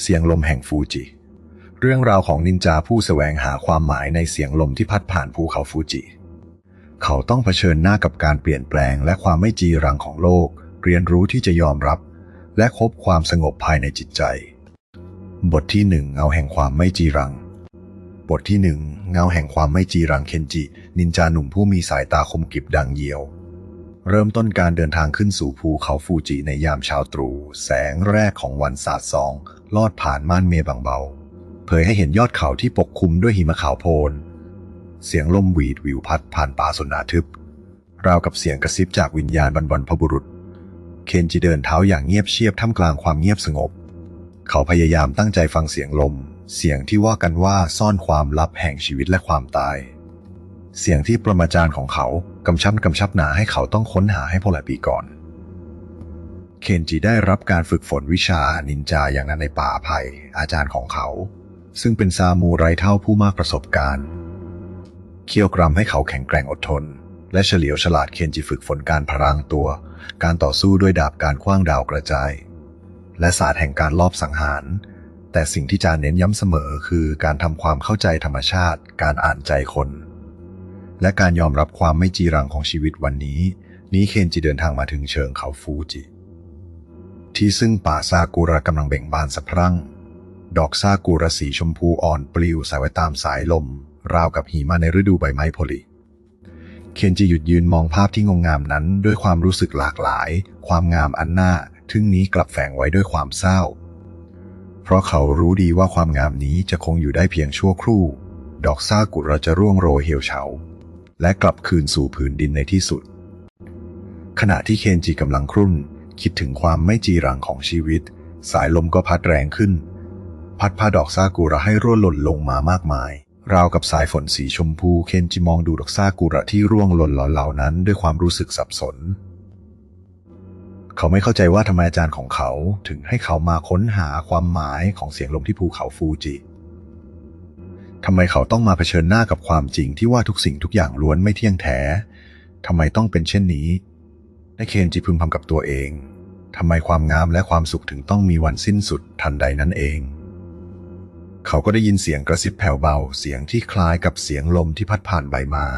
เสียงลมแห่งฟูจิ เรื่องราวของนินจาผู้แสวงหาความหมายในเสียงลมที่พัดผ่านภูเขาฟูจิ เขาต้องเผชิญหน้ากับการเปลี่ยนแปลงและความไม่จีรังของโลก เรียนรู้ที่จะยอมรับ และคบความสงบภายในจิตใจ บทที่หนึ่งเงาแห่งความไม่จีรัง บทที่หนึ่งเงาแห่งความไม่จีรังเคนจิ นินจาหนุ่มผู้มีสายตาคมกริบดังเยียวเริ่มต้นการเดินทางขึ้นสู่ภูเขาฟูจิในยามเช้าตรู่แสงแรกของวันสาดสอง ลอดผ่านม่านเมฆบางเบา เผยให้เห็นยอดเขาที่ปกคลุมด้วยหิมะขาวโพลน เสียงลมหวีดวิวพัดผ่านป่าสนนาทึบ ราวกับเสียงกระซิบจากวิญญาณบรรพบุรุษ เคนจิเดินเท้าอย่างเงียบเชียบท่ามกลางความเงียบสงบ เขาพยายามตั้งใจฟังเสียงลม เสียงที่ว่ากันว่าซ่อนความลับแห่งชีวิตและความตาย เสียงที่ประมาจารย์ของเขากำชับกำชับหนาให้เขาต้องค้นหาให้พอหลายปีก่อน เคนจิได้รับการฝึกฝนวิชานินจาอย่างนั้นในป่าไผ่อาจารย์ของเขา ซึ่งเป็นซามูไรเท่าผู้มากประสบการณ์เคี่ยวกรำให้เขาแข็งแกร่งอดทน และเฉลียวฉลาดเคนจิฝึกฝนการพรางตัว การต่อสู้ด้วยดาบการคว้างดาวกระจาย และศาสตร์แห่งการลอบสังหาร แต่สิ่งที่จารย์เน้นย้ำเสมอคือการทำความเข้าใจธรรมชาติ การอ่านใจคน และการยอมรับความไม่จีรังของชีวิตวันนี้ นี้เคนจิเดินทางมาถึงเชิงเขาฟูจิ ที่ซึ่งป่าซากุระกำลังเบ่งบานสะพรั่ง ดอกซากุระสีชมพูอ่อนปลิวสายไว้ตามสายลม ราวกับหิมะในฤดูใบไม้ผลิเคนจิหยุดยืนมองภาพที่งงงามนั้น ด้วยความรู้สึกหลากหลาย ความงามอันน่าทึ่งนี้กลับแฝงไว้ด้วยความเศร้า เพราะเขารู้ดีว่าความงามนี้จะคงอยู่ได้เพียงชั่วครู่ ดอกซากุระจะร่วงโรยเหี่ยวเฉา และกลับคืนสู่ผืนดินในที่สุด ขณะที่เคนจิกำลังครุ่น คิดถึงความไม่จีรังของชีวิต สายลมก็พัดแรงขึ้น พัดพาดอกซากุระให้ร่วงหล่นลงมามากมาย ราวกับสายฝนสีชมพูเคนจิมองดูดอกซากุระที่ร่วงหล่นเหล่านั้น ด้วยความรู้สึกสับสน เขาไม่เข้าใจว่าทำไมอาจารย์ของเขาถึงให้เขามาค้นหาความหมายของเสียงลมที่ภูเขาฟูจิทำไมเขาต้องมาเผชิญหน้ากับความจริงที่ว่าทุกสิ่งทุกอย่างล้วนไม่เที่ยงแท้ ทำไมต้องเป็นเช่นนี้ ได้เคนจิพึมพำกับตัวเอง ทำไมความงามและความสุขถึงต้องมีวันสิ้นสุดทันใดนั้นเอง เขาก็ได้ยินเสียงกระซิบแผ่วเบาเสียงที่คล้ายกับเสียงลมที่พัดผ่านใบไม้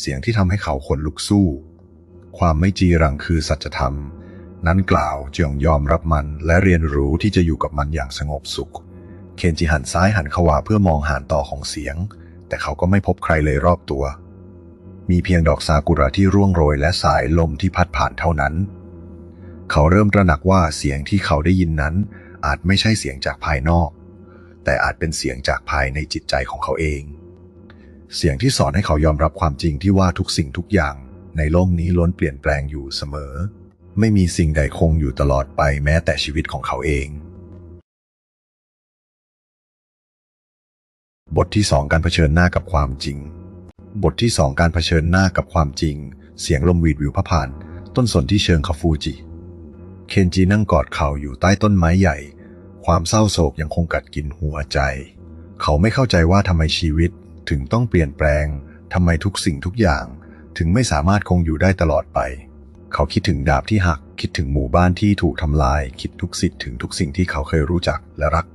เสียงที่ทำให้เขาขนลุกสู้ ความไม่จีรังคือสัจธรรม นั้นกล่าวจงยอมรับมันและเรียนรู้ที่จะอยู่กับมันอย่างสงบสุข เคนจิหันซ้ายหันขวาเพื่อมองหานต่อของเสียง แต่เขาก็ไม่พบใครเลยรอบตัว มีเพียงดอกซากุระที่ร่วงโรยและสายลมที่พัดผ่านเท่านั้น เขาเริ่มตระหนักว่าเสียงที่เขาได้ยินนั้น อาจไม่ใช่เสียงจากภายนอก แต่อาจเป็นเสียงจากภายในจิตใจของเขาเอง เสียงที่สอนให้เขายอมรับความจริงที่ว่าทุกสิ่งทุกอย่างในโลกนี้ล้วนเปลี่ยนแปลงอยู่เสมอ ไม่มีสิ่งใดคงอยู่ตลอดไปแม้แต่ชีวิตของเขาเอง บทที่สองการเผชิญหน้ากับความจริง บทที่สองการเผชิญหน้ากับความจริง เสียงลมวีดวิวพะผ่าน ต้นสนที่เชิงเขาฟูจิ เคนจินั่งกอดเข่าอยู่ใต้ต้นไม้ใหญ่ ความเศร้าโศกยังคงกัดกินหัวใจ เขาไม่เข้าใจว่าทำไมชีวิตถึงต้องเปลี่ยนแปลงทำไมทุกสิ่งทุกอย่างถึงไม่สามารถคงอยู่ได้ตลอดไป เขาคิดถึงดาบที่หัก คิดถึงหมู่บ้านที่ถูกทำลาย คิดทุกสิทธิ์ถึงทุกสิ่งที่เขาเคยรู้จักและรัก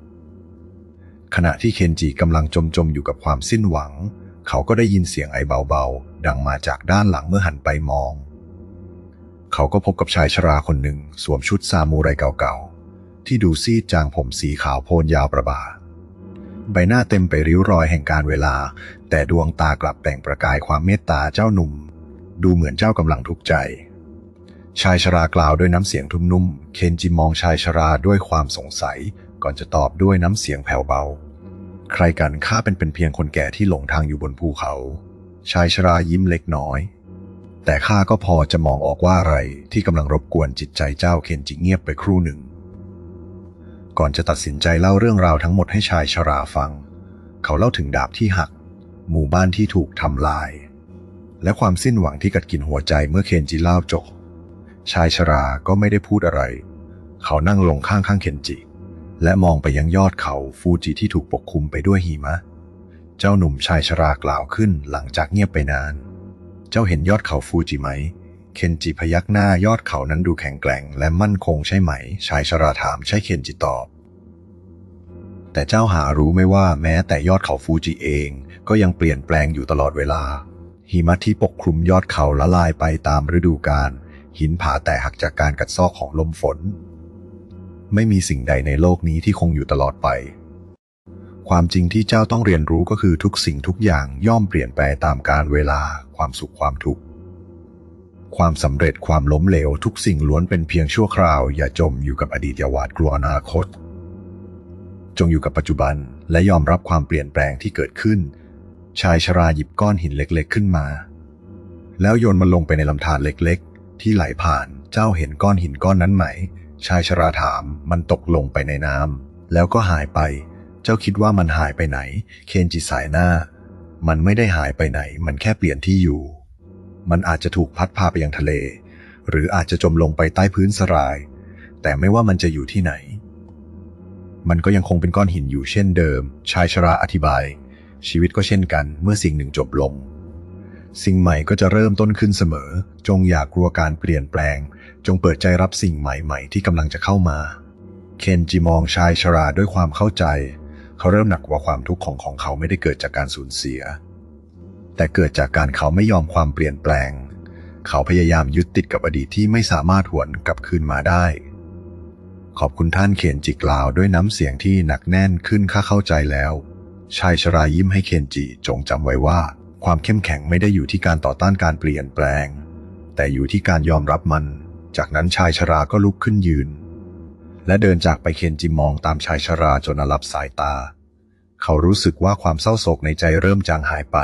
ขณะที่เคนจิกำลังจมจมอยู่กับความสิ้นหวัง เขาก็ได้ยินเสียงไอเบาๆ ดังมาจากด้านหลังเมื่อหันไปมอง เขาก็พบกับชายชราคนหนึ่งสวมชุดซามูไรเก่าๆ ที่ดูซีดจางผมสีขาวโพลนยาวประบา ใบหน้าเต็มไปริ้วรอยแห่งการเวลา แต่ดวงตากลับแต่งประกายความเมตตาเจ้าหนุ่ม ดูเหมือนเจ้ากำลังทุกข์ใจ ชายชรากล่าวด้วยน้ำเสียงทุ่มนุ่ม เคนจิมองชายชราด้วยความสงสัย ก่อนจะตอบด้วยน้ำเสียงแผ่วเบา ใครกันข้าเป็นเป็นเพียงคนแก่ที่หลงทางอยู่บนภูเขา ชายชรายิ้มเล็กน้อย แต่ข้าก็พอจะมองออกว่าอะไรที่กำลังรบกวนจิตใจเจ้าเคนจิเงียบไปครู่หนึ่ง ก่อนจะตัดสินใจเล่าเรื่องราวทั้งหมดให้ชายชราฟัง เขาเล่าถึงดาบที่หัก หมู่บ้านที่ถูกทำลาย และความสิ้นหวังที่กัดกินหัวใจเมื่อเคนจิเล่าจบชายชราก็ไม่ได้พูดอะไร เขานั่งลงข้างข้างเคนจิ และมองไปยังยอดเขาฟูจิที่ถูกปกคลุมไปด้วยหิมะ เจ้าหนุ่มชายชรากล่าวขึ้นหลังจากเงียบไปนาน เจ้าเห็นยอดเขาฟูจิไหม เคนจิพยักหน้ายอดเขานั้นดูแข็งแกร่ง และมั่นคงใช่ไหม ชายชราถามใช่เคนจิตอบ แต่เจ้าหารู้ไหมว่าแม้แต่ยอดเขาฟูจิเอง ก็ยังเปลี่ยนแปลงอยู่ตลอดเวลา หิมะที่ปกคลุมยอดเขาละลายไปตามฤดูกาล หินผาแตกหักจากการกัดเซอกของลมฝน ไม่มีสิ่งใดในโลกนี้ที่คงอยู่ตลอดไป ความจริงที่เจ้าต้องเรียนรู้ก็คือทุกสิ่งทุกอย่างย่อมเปลี่ยนแปลงตามกาลเวลา ความสุขความทุกข์ ความสำเร็จความล้มเหลวทุกสิ่งล้วนเป็นเพียงชั่วคราว อย่าจมอยู่กับอดีตอย่าหวาดกลัวอนาคต จงอยู่กับปัจจุบันและยอมรับความเปลี่ยนแปลงที่เกิดขึ้น ชายชราหยิบก้อนหินเล็กๆขึ้นมา แล้วโยนมันลงไปในลำธารเล็กๆ ที่ไหลผ่านเจ้าเห็นก้อนหินก้อนนั้นไหม ชายชราถามมันตกลงไปในน้ำแล้วก็หายไป เจ้าคิดว่ามันหายไปไหน เคนจิสายหน้า มันไม่ได้หายไปไหน มันแค่เปลี่ยนที่อยู่ มันอาจจะถูกพัดพาไปยังทะเล หรืออาจจะจมลงไปใต้พื้นสราย แต่ไม่ว่ามันจะอยู่ที่ไหน มันก็ยังคงเป็นก้อนหินอยู่เช่นเดิม ชายชราอธิบาย ชีวิตก็เช่นกัน เมื่อสิ่งหนึ่งจบลง สิ่งใหม่ก็จะเริ่มต้นขึ้นเสมอ จงอย่ากลัวการเปลี่ยนแปลง จงเปิดใจรับสิ่งใหม่ๆ ที่กำลังจะเข้ามาเคนจิมองชายชราด้วยความเข้าใจ เขาเริ่มหนักว่าความทุกข์ของของเขาไม่ได้เกิดจากการสูญเสีย แต่เกิดจากการเขาไม่ยอมความเปลี่ยนแปลง เขาพยายามยึดติดกับอดีตที่ไม่สามารถหวนกลับคืนมาได้ ขอบคุณท่านเคนจิกล่าวด้วยน้ำเสียงที่หนักแน่นขึ้นข้าเข้าใจแล้วชายชรายิ้มให้เคนจิจงจำไว้ว่า ความเข้มแข็งไม่ได้อยู่ที่การต่อต้านการเปลี่ยนแปลง แต่อยู่ที่การยอมรับมัน จากนั้นชายชราก็ลุกขึ้นยืน และเดินจากไปเคนจิมองตามชายชราจนอาลับสายตา เขารู้สึกว่าความเศร้าโศกในใจเริ่มจางหายไป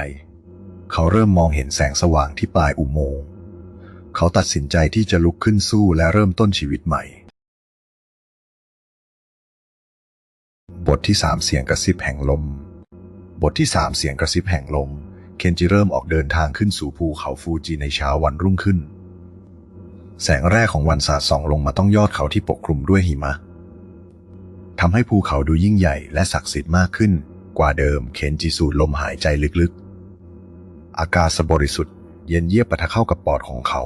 เขาเริ่มมองเห็นแสงสว่างที่ปลายอุโมงค์เขาตัดสินใจที่จะลุกขึ้นสู้และเริ่มต้นชีวิตใหม่ บทที่สามเสียงกระซิบแห่งลม บทที่สามเสียงกระซิบแห่งลม เคนจิเริ่มออกเดินทางขึ้นสู่ภูเขาฟูจิในเช้าวันรุ่งขึ้น แสงแรกของวันสาดส่องลงมาต้องยอดเขาที่ปกคลุมด้วยหิมะทำให้ภูเขาดูยิ่งใหญ่และศักดิ์สิทธิ์มากขึ้น กว่าเดิมเคนจิสูดลมหายใจลึกๆ อากาศบริสุทธิ์เย็นเยียบปะทะเข้ากับปอดของเขา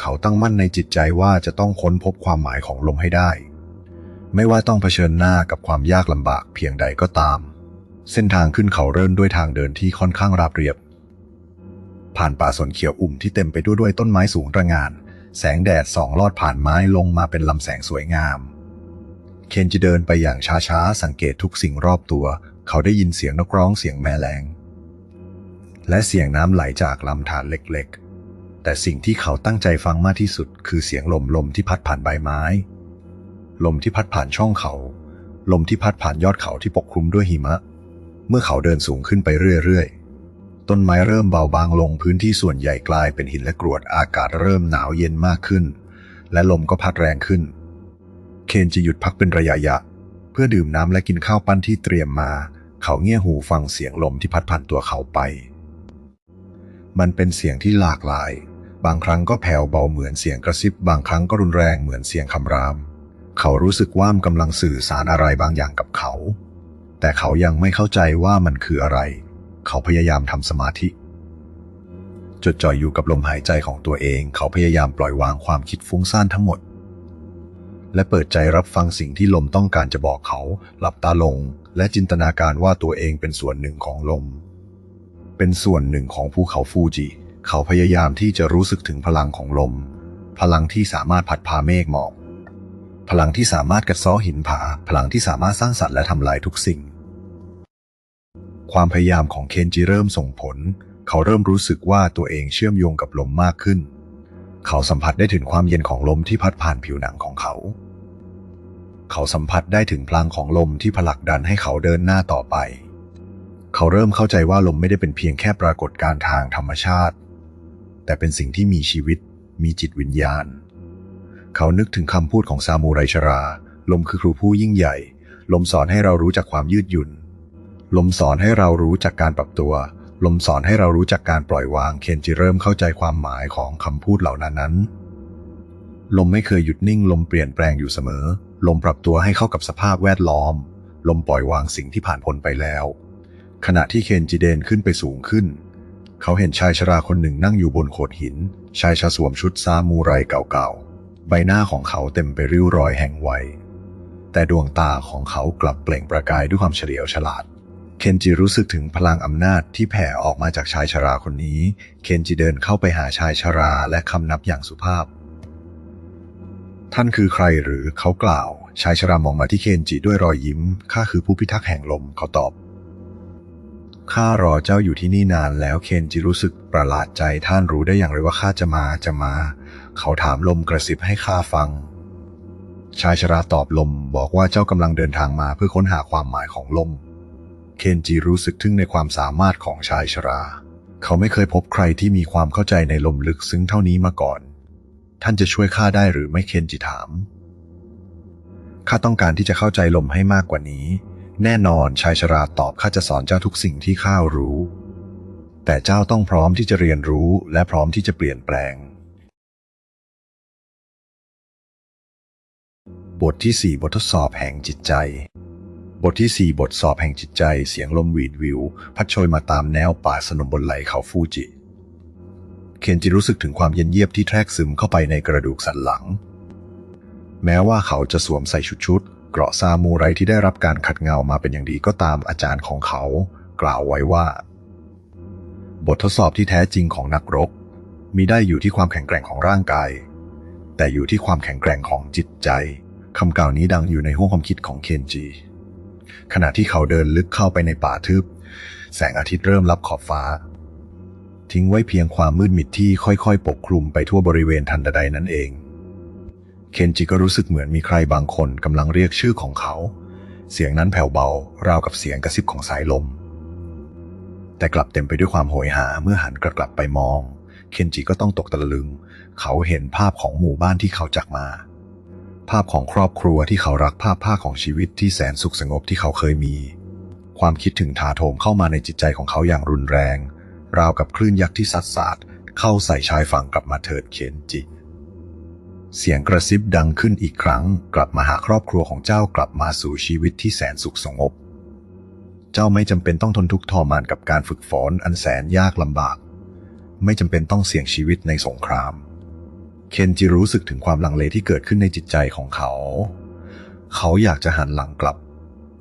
เขาตั้งมั่นในจิตใจว่าจะต้องค้นพบความหมายของลมให้ได้ ไม่ว่าต้องเผชิญหน้ากับความยากลำบากเพียงใดก็ตาม เส้นทางขึ้นเขาเริ่มด้วยทางเดินที่ค่อนข้างราบเรียบ ผ่านป่าสนเขียวอุ่มที่เต็มไปด้วยด้วยต้นไม้สูงระงาน แสงแดดส่องลอดผ่านไม้ลงมาเป็นลำแสงสวยงาม เคนจิเดินไปอย่างช้าๆ สังเกตทุกสิ่งรอบตัว เขาได้ยินเสียงนกร้องเสียงแมลง และเสียงน้ำไหลจากลำธารเล็กๆ แต่สิ่งที่เขาตั้งใจฟังมากที่สุด คือเสียงลมลมที่พัดผ่านใบไม้ ลมที่พัดผ่านช่องเขา ลมที่พัดผ่านยอดเขาที่ปกคลุมด้วยหิมะ เมื่อเขาเดินสูงขึ้นไปเรื่อยๆ ต้นไม้เริ่มเบาบางลงพื้นที่ส่วนใหญ่กลายเป็นหินและกรวดอากาศเริ่มหนาวเย็นมากขึ้น และลมก็พัดแรงขึ้น เคนจะหยุดพักเป็นระยะยะ เพื่อดื่มน้ำและกินข้าวปั้นที่เตรียมมา เขาเงี่ยหูฟังเสียงลมที่พัดผ่านตัวเขาไป มันเป็นเสียงที่หลากหลาย บางครั้งก็แผ่วเบาเหมือนเสียงกระซิบบางครั้งก็รุนแรงเหมือนเสียงคำราม เขารู้สึกว่ามนกำลังสื่อสารอะไรบางอย่างกับเขา แต่เขายังไม่เข้าใจว่ามันคืออะไร เขาพยายามทำสมาธิ จดจ่อยอยู่กับลมหายใจของตัวเอง เขาพยายามปล่อยวางความคิดฟุ้งซ่านทั้งหมด และเปิดใจรับฟังสิ่งที่ลมต้องการจะบอกเขา หลับตาลง และจินตนาการว่าตัวเองเป็นส่วนหนึ่งของลม เป็นส่วนหนึ่งของภูเขาฟูจิ เขาพยายามที่จะรู้สึกถึงพลังของลม พลังที่สามารถพัดพาเมฆหมอก พลังที่สามารถกัดซ้อหินผา พลังที่สามารถสร้างสรรค์และทำลายทุกสิ่ง ความพยายามของเคนจิเริ่มส่งผล เขาเริ่มรู้สึกว่าตัวเองเชื่อมโยงกับลมมากขึ้น เขาสัมผัสได้ถึงความเย็นของลมที่พัดผ่านผิวหนังของเขา เขาสัมผัสได้ถึงพลังของลมที่ผลักดันให้เขาเดินหน้าต่อไป เขาเริ่มเข้าใจว่าลมไม่ได้เป็นเพียงแค่ปรากฏการณ์ทางธรรมชาติ แต่เป็นสิ่งที่มีชีวิต มีจิตวิญญาณ เขานึกถึงคำพูดของซามูไรชรา ลมคือครูผู้ยิ่งใหญ่ ลมสอนให้เรารู้จักความยืดหยุ่น ลมสอนให้เรารู้จักการปรับตัว ลมสอนให้เรารู้จักการปล่อยวาง เคนจิเริ่มเข้าใจความหมายของคำพูดเหล่านั้นนั้น ลมไม่เคยหยุดนิ่ง ลมเปลี่ยนแปลงอยู่เสมอ ลมปรับตัวให้เข้ากับสภาพแวดล้อม ลมปล่อยวางสิ่งที่ผ่านพ้นไปแล้ว ขณะที่เคนจิเดนขึ้นไปสูงขึ้น เขาเห็นชายชราคนหนึ่งนั่งอยู่บนโขดหิน ชายชาสวมชุดซามูไรเก่าๆ ใบหน้าของเขาเต็มไปริ้วรอยแห่งวัยแต่ดวงตาของเขากลับเปล่งประกายด้วยความเฉลียวฉลาด เคนจิรู้สึกถึงพลังอำนาจที่แผ่ออกมาจากชายชราคนนี้ เคนจิเดินเข้าไปหาชายชราและคำนับอย่างสุภาพ ท่านคือใครหรือเขากล่าว ชายชรามองมาที่เคนจิด้วยรอยยิ้ม ข้าคือผู้พิทักษ์แห่งลมเขาตอบ ข้ารอเจ้าอยู่ที่นี่นานแล้วเคนจิรู้สึกประหลาดใจท่านรู้ได้อย่างไรว่าข้าจะมาจะมา เขาถามลมกระซิบให้ข้าฟังชายชราตอบลมบอกว่าเจ้ากำลังเดินทางมาเพื่อค้นหาความหมายของลม เคนจิรู้สึกทึ่งในความสามารถของชายชรา เขาไม่เคยพบใครที่มีความเข้าใจในลมลึกซึ้งเท่านี้มาก่อน ท่านจะช่วยข้าได้หรือไม่เคนจิถาม ข้าต้องการที่จะเข้าใจลมให้มากกว่านี้ แน่นอนชายชราตอบข้าจะสอนเจ้าทุกสิ่งที่ข้ารู้ แต่เจ้าต้องพร้อมที่จะเรียนรู้และพร้อมที่จะเปลี่ยนแปลง บทที่ 4 บททดสอบแห่งจิตใจ บทที่ 4 บทสอบแห่งจิตใจ เสียงลมหวีดวิว พัดโชยมาตามแนวป่าสนมบนไหลเขาฟูจิ เคนจิรู้สึกถึงความเย็นเยียบที่แทรกซึมเข้าไปในกระดูกสันหลัง แม้ว่าเขาจะสวมใส่ชุดชุดเกราะซามูไรที่ได้รับการขัดเงามาเป็นอย่างดีก็ตามอาจารย์ของเขา กล่าวไว้ว่า บททดสอบที่แท้จริงของนักรบมีได้อยู่ที่ความแข็งแกร่งของร่างกาย แต่อยู่ที่ความแข็งแกร่งของจิตใจคำกล่าวนี้ดังอยู่ในห้วงความคิดของเคนจิ ขณะที่เขาเดินลึกเข้าไปในป่าทึบ แสงอาทิตย์เริ่มลับขอบฟ้า ทิ้งไว้เพียงความมืดมิดที่ค่อยๆ ปกคลุมไปทั่วบริเวณทันใดนั้นเอง เคนจิก็รู้สึกเหมือนมีใครบางคนกำลังเรียกชื่อของเขา เสียงนั้นแผ่วเบา ราวกับเสียงกระซิบของสายลม แต่กลับเต็มไปด้วยความโหยหาเมื่อหันกลับไปมอง เคนจิก็ต้องตกตะลึง เขาเห็นภาพของหมู่บ้านที่เขาจากมา ภาพของครอบครัวที่เขารักภาพภาคของชีวิตที่แสนสุขสงบที่เขาเคยมี ความคิดถึงถาโถมเข้ามาในจิตใจของเขาอย่างรุนแรง ราวกับคลื่นยักษ์ที่ซัดสาดเข้าใส่ชายฝั่งกลับมาเถิดเคนจิ เสียงกระซิบดังขึ้นอีกครั้ง กลับมาหาครอบครัวของเจ้ากลับมาสู่ชีวิตที่แสนสุขสงบ เจ้าไม่จำเป็นต้องทนทุกข์ทรมานกับการฝึกฝนอันแสนยากลำบาก ไม่จำเป็นต้องเสี่ยงชีวิตในสงคราม เคนจิรู้สึกถึงความลังเลที่เกิดขึ้นในจิตใจของเขา เขาอยากจะหันหลังกลับ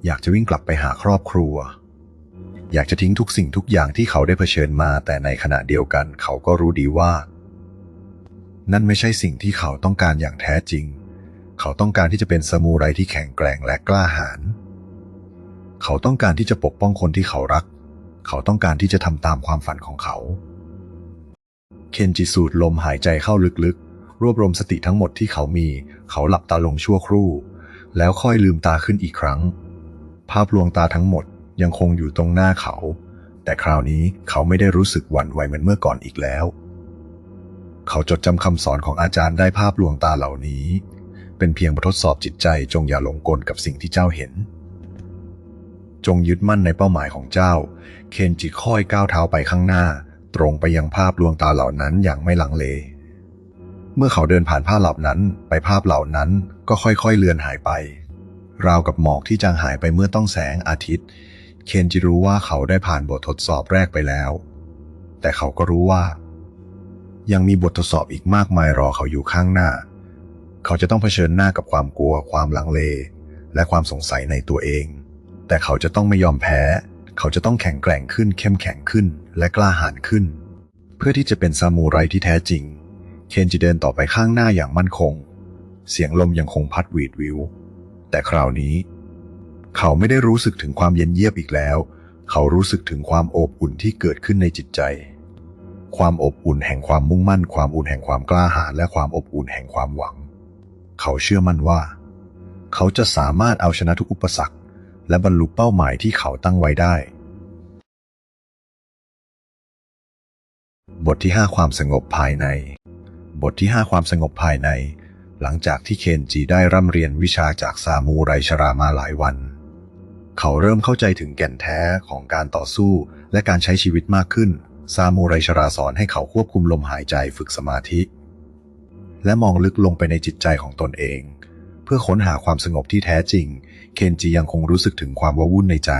อยากจะวิ่งกลับไปหาครอบครัว อยากจะทิ้งทุกสิ่งทุกอย่างที่เขาได้เผชิญมา แต่ในขณะเดียวกัน เขาก็รู้ดีว่า นั่นไม่ใช่สิ่งที่เขาต้องการอย่างแท้จริง เขาต้องการที่จะเป็นซามูไรที่แข็งแกร่งและกล้าหาญ เขาต้องการที่จะปกป้องคนที่เขารัก เขาต้องการที่จะทำตามความฝันของเขา เคนจิสูดลมหายใจเข้าลึก รวบรวมสติทั้งหมดที่เขามี เขาหลับตาลงชั่วครู่ แล้วค่อยลืมตาขึ้นอีกครั้ง ภาพลวงตาทั้งหมดยังคงอยู่ตรงหน้าเขา แต่คราวนี้เขาไม่ได้รู้สึกหวั่นไหวเหมือนเมื่อก่อนอีกแล้ว เขาจดจำคำสอนของอาจารย์ได้ภาพลวงตาเหล่านี้ เป็นเพียงบททดสอบจิตใจจงอย่าหลงกลกับสิ่งที่เจ้าเห็น จงยึดมั่นในเป้าหมายของเจ้า เคนจิค่อยก้าวเท้าไปข้างหน้า ตรงไปยังภาพลวงตาเหล่านั้นอย่างไม่ลังเล เมื่อเขาเดินผ่านภาพเหล่านั้นไปภาพเหล่านั้นก็ค่อยๆเลือนหายไป ราวกับหมอกที่จางหายไปเมื่อต้องแสงอาทิตย์ เคนจิรู้ว่าเขาได้ผ่านบททดสอบแรกไปแล้ว แต่เขาก็รู้ว่า ยังมีบททดสอบอีกมากมายรอเขาอยู่ข้างหน้า เขาจะต้องเผชิญหน้ากับความกลัวความลังเล และความสงสัยในตัวเอง แต่เขาจะต้องไม่ยอมแพ้ เขาจะต้องแข็งแกร่งขึ้นเข้มแข็งขึ้นและกล้าหาญขึ้น เพื่อที่จะเป็นซามูไรที่แท้จริง เคนจิเดินต่อไปข้างหน้าอย่างมั่นคง เสียงลมยังคงพัดหวีดวิว แต่คราวนี้ เขาไม่ได้รู้สึกถึงความเย็นเยียบอีกแล้ว เขารู้สึกถึงความอบอุ่นที่เกิดขึ้นในจิตใจ ความอบอุ่นแห่งความมุ่งมั่น ความอุ่นแห่งความกล้าหาญและความอบอุ่นแห่งความหวัง เขาเชื่อมั่นว่า เขาจะสามารถเอาชนะทุกอุปสรรค และบรรลุเป้าหมายที่เขาตั้งไว้ได้ บทที่ 5 ความสงบภายใน บทที่ 5 ความสงบภายใน หลังจากที่เคนจิได้ร่ำเรียนวิชาจากซามูไรชรามาหลายวัน เขาเริ่มเข้าใจถึงแก่นแท้ของการต่อสู้และการใช้ชีวิตมากขึ้น ซามูไรชราสอนให้เขาควบคุมลมหายใจฝึกสมาธิ และมองลึกลงไปในจิตใจของตนเอง เพื่อค้นหาความสงบที่แท้จริง เคนจิยังคงรู้สึกถึงความว้าวุ่นในใจ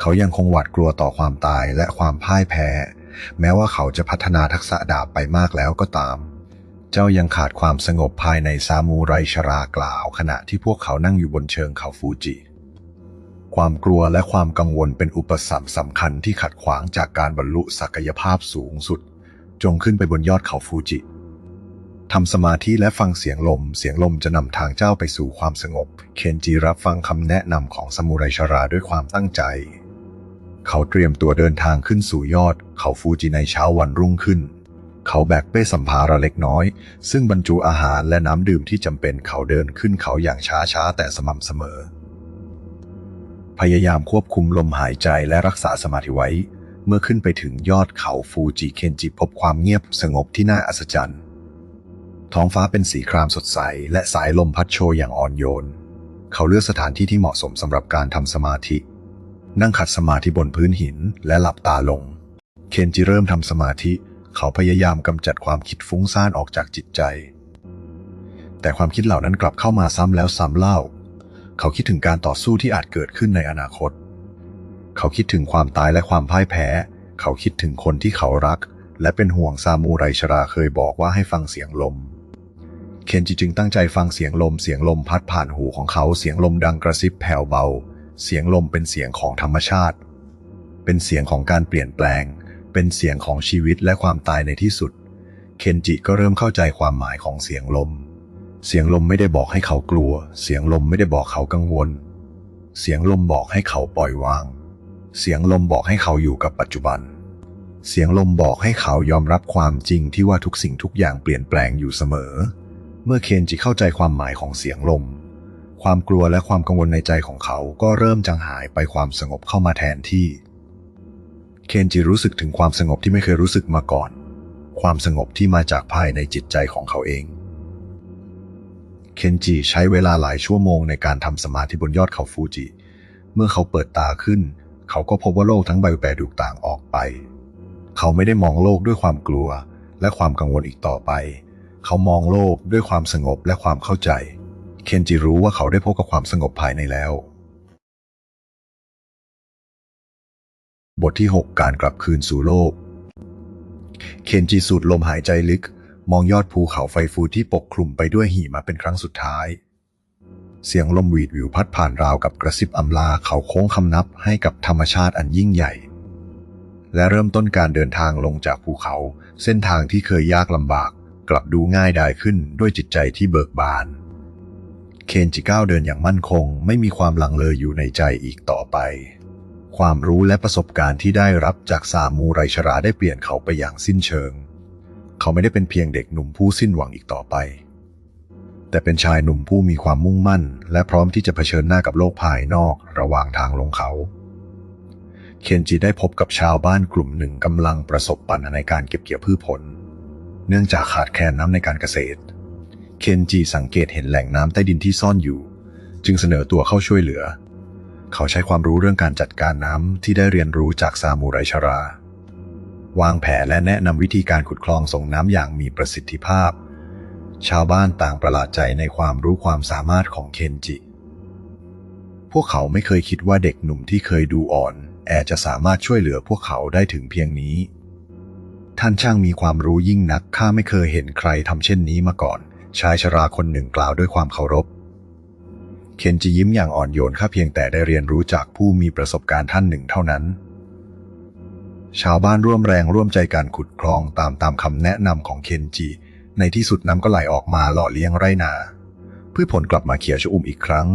เขายังคงหวาดกลัวต่อความตายและความพ่ายแพ้ แม้ว่าเขาจะพัฒนาทักษะดาบไปมากแล้วก็ตาม เจ้ายังขาดความสงบภายในซามูไรชรากล่าว ขณะที่พวกเขานั่งอยู่บนเชิงเขาฟูจิ ความกลัวและความกังวลเป็นอุปสรรคสำคัญที่ขัดขวางจากการบรรลุศักยภาพสูงสุด จงขึ้นไปบนยอดเขาฟูจิทำสมาธิและฟังเสียงลม เสียงลมจะนำทางเจ้าไปสู่ความสงบ เคนจิรับฟังคำแนะนำของซามูไรชราด้วยความตั้งใจ เขาเตรียมตัวเดินทางขึ้นสู่ยอด เขาฟูจิในเช้าวันรุ่งขึ้น เขาแบกเป้สัมภาระเล็กน้อย ซึ่งบรรจุอาหารและน้ำดื่มที่จำเป็นเขาเดินขึ้นเขาอย่างช้าๆแต่สม่ำเสมอ พยายามควบคุมลมหายใจและรักษาสมาธิไว้ เมื่อขึ้นไปถึงยอดเขาฟูจิเคนจิพบความเงียบสงบที่น่าอัศจรรย์ ท้องฟ้าเป็นสีครามสดใส และสายลมพัดโชยอย่างอ่อนโยน เขาเลือกสถานที่ที่เหมาะสมสำหรับการทำสมาธิ นั่งขัดสมาธิบนพื้นหินและหลับตาลง เคนจิเริ่มทำสมาธิ เขาพยายามกำจัดความคิดฟุ้งซ่านออกจากจิตใจ แต่ความคิดเหล่านั้นกลับเข้ามาซ้ำแล้วซ้ำเล่า เขาคิดถึงการต่อสู้ที่อาจเกิดขึ้นในอนาคต เขาคิดถึงความตายและความพ่ายแพ้ เขาคิดถึงคนที่เขารัก และเป็นห่วงซามูไรชราเคยบอกว่าให้ฟังเสียงลมเคนจิจึงตั้งใจฟังเสียงลมเสียงลมพัดผ่านหูของเขาเสียงลมดังกระซิบแผ่วเบา เสียงลมเป็นเสียงของธรรมชาติ เป็นเสียงของการเปลี่ยนแปลง เป็นเสียงของชีวิตและความตายในที่สุด เคนจิก็เริ่มเข้าใจความหมายของเสียงลม เสียงลมไม่ได้บอกให้เขากลัว เสียงลมไม่ได้บอกเขากังวล เสียงลมบอกให้เขาปล่อยวาง เสียงลมบอกให้เขาอยู่กับปัจจุบัน เสียงลมบอกให้เขายอมรับความจริงที่ว่าทุกสิ่งทุกอย่างเปลี่ยนแปลงอยู่เสมอ เมื่อเคนจิเข้าใจความหมายของเสียงลม ความกลัวและความกังวลในใจของเขาก็เริ่มจางหายไปความสงบเข้ามาแทนที่ เคนจิรู้สึกถึงความสงบที่ไม่เคยรู้สึกมาก่อน ความสงบที่มาจากภายในจิตใจของเขาเอง เคนจิใช้เวลาหลายชั่วโมงในการทำสมาธิบนยอดเขาฟูจิ เมื่อเขาเปิดตาขึ้น เขาก็พบว่าโลกทั้งใบแปรดุกต่างออกไป เขาไม่ได้มองโลกด้วยความกลัวและความกังวลอีกต่อไป เขามองโลกด้วยความสงบและความเข้าใจ เคนจิรู้ว่าเขาได้พบกับความสงบภายในแล้ว บทที่ 6 การกลับคืนสู่โลก เคนจิสูดลมหายใจลึก มองยอดภูเขาไฟฟูที่ปกคลุมไปด้วยหิมะเป็นครั้งสุดท้าย เสียงลมหวีดวิวพัดผ่านราวกับกระซิบอำลาเขาโค้งคำนับให้กับธรรมชาติอันยิ่งใหญ่ และเริ่มต้นการเดินทางลงจากภูเขา เส้นทางที่เคยยากลำบาก กลับดูง่ายดายขึ้นด้วยจิตใจที่เบิกบาน เคนจิก้าวเดินอย่างมั่นคง ไม่มีความหลังเลออยู่ในใจอีกต่อไป ความรู้และประสบการณ์ที่ได้รับจากสามูไรชราได้เปลี่ยนเขาไปอย่างสิ้นเชิง เขาไม่ได้เป็นเพียงเด็กหนุ่มผู้สิ้นหวังอีกต่อไป แต่เป็นชายหนุ่มผู้มีความมุ่งมั่น และพร้อมที่จะเผชิญหน้ากับโลกภายนอกระหว่างทางลงเขา เคนจิได้พบกับชาวบ้านกลุ่มหนึ่งกำลังประสบปัญหาในการเก็บเกี่ยวพืชผล เนื่องจากขาดแคลนน้ำในการเกษตร เคนจิสังเกตเห็นแหล่งน้ำใต้ดินที่ซ่อนอยู่ จึงเสนอตัวเข้าช่วยเหลือ เขาใช้ความรู้เรื่องการจัดการน้ำที่ได้เรียนรู้จากซามูไรชรา วางแผนและแนะนำวิธีการขุดคลองส่งน้ำอย่างมีประสิทธิภาพ ชาวบ้านต่างประหลาดใจในความรู้ความสามารถของเคนจิ พวกเขาไม่เคยคิดว่าเด็กหนุ่มที่เคยดูอ่อน แอจะสามารถช่วยเหลือพวกเขาได้ถึงเพียงนี้ท่านช่างมีความรู้ยิ่งนัก ข้าไม่เคยเห็นใครทำเช่นนี้มาก่อน ชายชราคนหนึ่งกล่าวด้วยความเคารพ เคนจิยิ้มอย่างอ่อนโยนข้าเพียงแต่ได้เรียนรู้จากผู้มีประสบการณ์ท่านหนึ่งเท่านั้น ชาวบ้านร่วมแรงร่วมใจการขุดคลองตามตามคำแนะนำของเคนจิ ในที่สุดน้ำก็ไหลออกมาหล่อเลี้ยงไรนาพืชผลกลับมาเขียวชอุ่มอีกครั้ง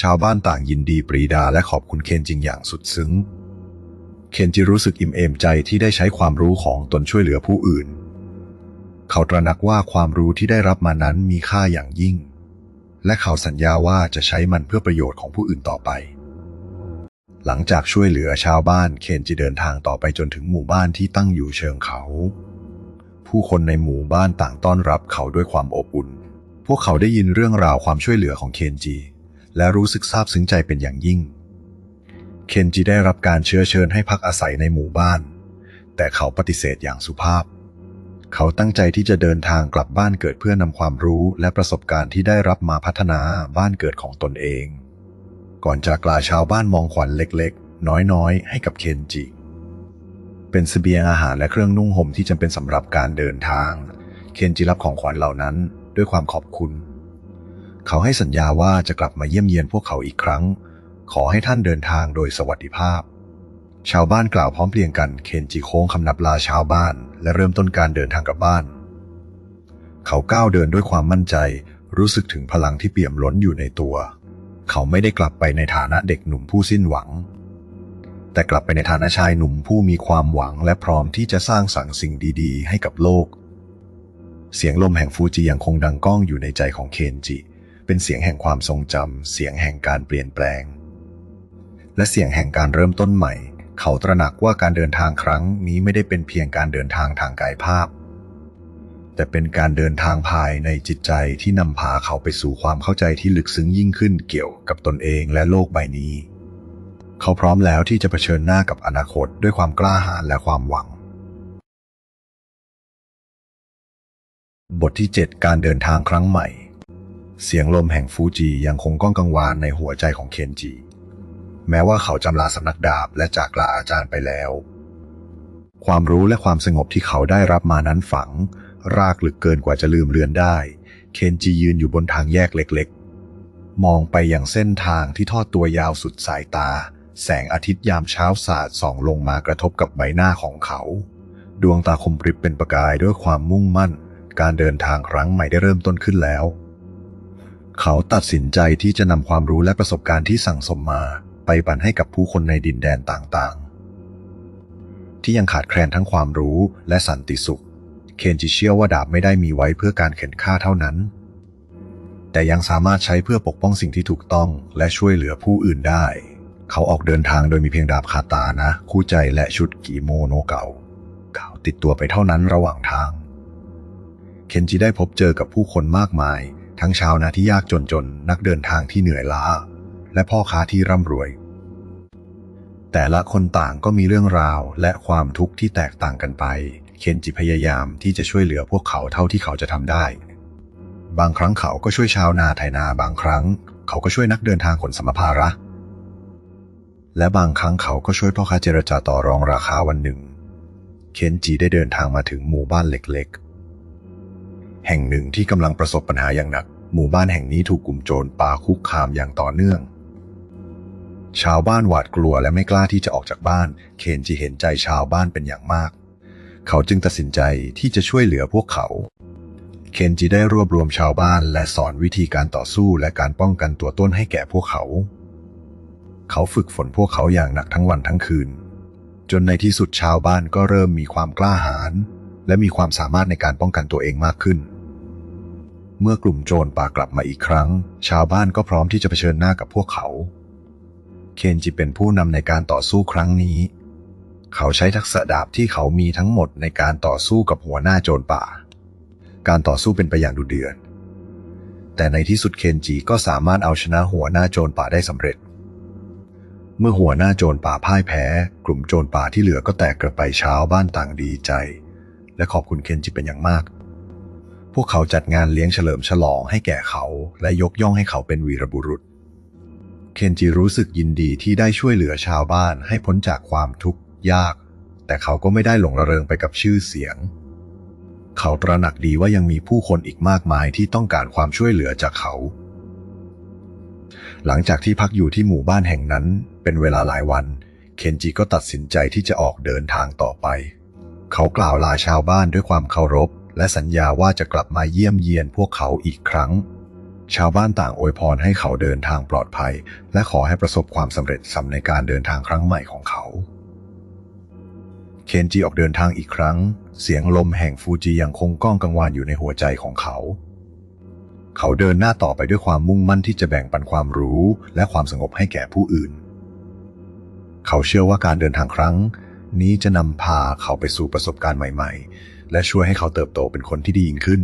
ชาวบ้านต่างยินดีปรีดาและขอบคุณเคนจิงอย่างสุดซึ้ง เคนจิรู้สึกอิ่มเอมใจที่ได้ใช้ความรู้ของตนช่วยเหลือผู้อื่น เขาตระหนักว่าความรู้ที่ได้รับมานั้นมีค่าอย่างยิ่ง และเขาสัญญาว่าจะใช้มันเพื่อประโยชน์ของผู้อื่นต่อไป หลังจากช่วยเหลือชาวบ้านเคนจิเดินทางต่อไปจนถึงหมู่บ้านที่ตั้งอยู่เชิงเขา ผู้คนในหมู่บ้านต่างต้อนรับเขาด้วยความอบอุ่น พวกเขาได้ยินเรื่องราวความช่วยเหลือของเคนจิ และรู้สึกซาบซึ้งใจเป็นอย่างยิ่ง เคนจิได้รับการเชื้อเชิญให้พักอาศัยในหมู่บ้าน แต่เขาปฏิเสธอย่างสุภาพเเขาตั้งใจที่จะเดินทางกลับบ้านเกิดเพื่อนำความรู้และประสบการณ์ที่ได้รับมาพัฒนาบ้านเกิดของตนเอง ก่อนจากล่าชาวบ้านมองขวัญเล็กๆ น้อยๆ ให้กับเคนจิ เป็นเสบียงอาหารและเครื่องนุ่งห่มที่จำเป็นสำหรับการเดินทาง เคนจิรับของขวัญเหล่านั้นด้วยความขอบคุณ เขาให้สัญญาว่าจะกลับมาเยี่ยมเยียนพวกเขาอีกครั้ง ขอให้ท่านเดินทางโดยสวัสดิภาพ ชาวบ้านกล่าวพร้อมเพรียงกัน เคนจิโค้งคำนับลาชาวบ้าน และเริ่มต้นการเดินทางกลับบ้าน เขาก้าวเดินด้วยความมั่นใจ รู้สึกถึงพลังที่เปี่ยมล้นอยู่ในตัว เขาไม่ได้กลับไปในฐานะเด็กหนุ่มผู้สิ้นหวัง แต่กลับไปในฐานะชายหนุ่มผู้มีความหวังและพร้อมที่จะสร้างสรรค์สิ่งดีๆ ให้กับโลก เสียงลมแห่งฟูจิยังคงดังก้องอยู่ในใจของเคนจิ เป็นเสียงแห่งความทรงจำเสียงแห่งการเปลี่ยนแปลง และเสียงแห่งการเริ่มต้นใหม่ เขาตระหนักว่าการเดินทางครั้งนี้ไม่ได้เป็นเพียงการเดินทางทางกายภาพ แต่เป็นการเดินทางภายในจิตใจที่นำพาเขาไปสู่ความเข้าใจที่ลึกซึ้งยิ่งขึ้นเกี่ยวกับตนเองและโลกใบนี้ เขาพร้อมแล้วที่จะเผชิญหน้ากับอนาคตด้วยความกล้าหาญและความหวัง บทที่ 7 การเดินทางครั้งใหม่ เสียงลมแห่งฟูจิยังคงก้องกังวานในหัวใจของเคนจิ แม้ว่าเขาจำลาสำนักดาบและจากลาอาจารย์ไปแล้ว ความรู้และความสงบที่เขาได้รับมานั้นฝัง รากลึกเกินกว่าจะลืมเลือนได้ เคนจิยืนอยู่บนทางแยกเล็กๆ มองไปอย่างเส้นทางที่ทอดตัวยาวสุดสายตา แสงอาทิตย์ยามเช้าสาดส่องลงมากระทบกับใบหน้าของเขา ดวงตาคมปริบเป็นประกายด้วยความมุ่งมั่น การเดินทางครั้งใหม่ได้เริ่มต้นขึ้นแล้วเขาตัดสินใจที่จะนำความรู้และประสบการณ์ที่สั่งสมมา ไปบันให้กับผู้คนในดินแดนต่างๆ ที่ยังขาดแคลนทั้งความรู้และสันติสุข เคนจิเชื่อว่าดาบไม่ได้มีไว้เพื่อการเข็นฆ่าเท่านั้น แต่ยังสามารถใช้เพื่อปกป้องสิ่งที่ถูกต้องและช่วยเหลือผู้อื่นได้ เขาออกเดินทางโดยมีเพียงดาบคาตานะ คู่ใจและชุดกิโมโนเก่าเขาติดตัวไปเท่านั้นระหว่างทาง เคนจิได้พบเจอกับผู้คนมากมายทั้งชาวนาที่ยากจนจนนักเดินทางที่เหนื่อยล้า และพ่อค้าที่ร่ำรวย แต่ละคนต่างก็มีเรื่องราวและความทุกข์ที่แตกต่างกันไป เคนจิพยายามที่จะช่วยเหลือพวกเขาเท่าที่เขาจะทำได้ บางครั้งเขาก็ช่วยชาวนาไถนาบางครั้ง เขาก็ช่วยนักเดินทางขนสัมภาระ และบางครั้งเขาก็ช่วยพ่อค้าเจรจาต่อรองราคาวันหนึ่ง เคนจิได้เดินทางมาถึงหมู่บ้านเล็กๆ แห่งหนึ่งที่กำลังประสบปัญหาอย่างหนัก หมู่บ้านแห่งนี้ถูกกลุ่มโจรปาคุกคามอย่างต่อเนื่อง ชาวบ้านหวาดกลัวและไม่กล้าที่จะออกจากบ้าน เคนจิเห็นใจชาวบ้านเป็นอย่างมาก เขาจึงตัดสินใจที่จะช่วยเหลือพวกเขา เคนจิได้รวบรวมชาวบ้านและสอนวิธีการต่อสู้และการป้องกันตัวต้นให้แก่พวกเขา เขาฝึกฝนพวกเขาอย่างหนักทั้งวันทั้งคืน จนในที่สุดชาวบ้านก็เริ่มมีความกล้าหาญและมีความสามารถในการป้องกันตัวเองมากขึ้น เมื่อกลุ่มโจรป่ากลับมาอีกครั้ง ชาวบ้านก็พร้อมที่จะเผชิญหน้ากับพวกเขา เคนจิเป็นผู้นำในการต่อสู้ครั้งนี้ เขาใช้ทักษะดาบที่เขามีทั้งหมดในการต่อสู้กับหัวหน้าโจรป่า การต่อสู้เป็นไปอย่างดุเดือดแต่ในที่สุดเคนจิก็สามารถเอาชนะหัวหน้าโจรป่าได้สำเร็จ เมื่อหัวหน้าโจรป่าพ่ายแพ้ กลุ่มโจรป่าที่เหลือก็แตกกระไปเช้าบ้านต่างดีใจ และขอบคุณเคนจิเป็นอย่างมาก พวกเขาจัดงานเลี้ยงเฉลิมฉลองให้แก่เขาและยกย่องให้เขาเป็นวีรบุรุษ เคนจิรู้สึกยินดีที่ได้ช่วยเหลือชาวบ้านให้พ้นจากความทุกข์ยาก แต่เขาก็ไม่ได้หลงระเริงไปกับชื่อเสียง เขาตระหนักดีว่ายังมีผู้คนอีกมากมายที่ต้องการความช่วยเหลือจากเขา หลังจากที่พักอยู่ที่หมู่บ้านแห่งนั้นเป็นเวลาหลายวัน เคนจิก็ตัดสินใจที่จะออกเดินทางต่อไป เขากล่าวลาชาวบ้านด้วยความเคารพ และสัญญาว่าจะกลับมาเยี่ยมเยียนพวกเขาอีกครั้ง ชาวบ้านต่างอวยพรให้เขาเดินทางปลอดภัย และขอให้ประสบความสำเร็จสำในการเดินทางครั้งใหม่ของเขา เคนจิออกเดินทางอีกครั้ง เสียงลมแห่งฟูจิยังคงก้องกังวานอยู่ในหัวใจของเขา เขาเดินหน้าต่อไปด้วยความมุ่งมั่นที่จะแบ่งปันความรู้และความสงบให้แก่ผู้อื่น เขาเชื่อว่าการเดินทางครั้ง นี้จะนำพาเขาไปสู่ประสบการณ์ใหม่ ๆ และช่วยให้เขาเติบโตเป็นคนที่ดียิ่งขึ้น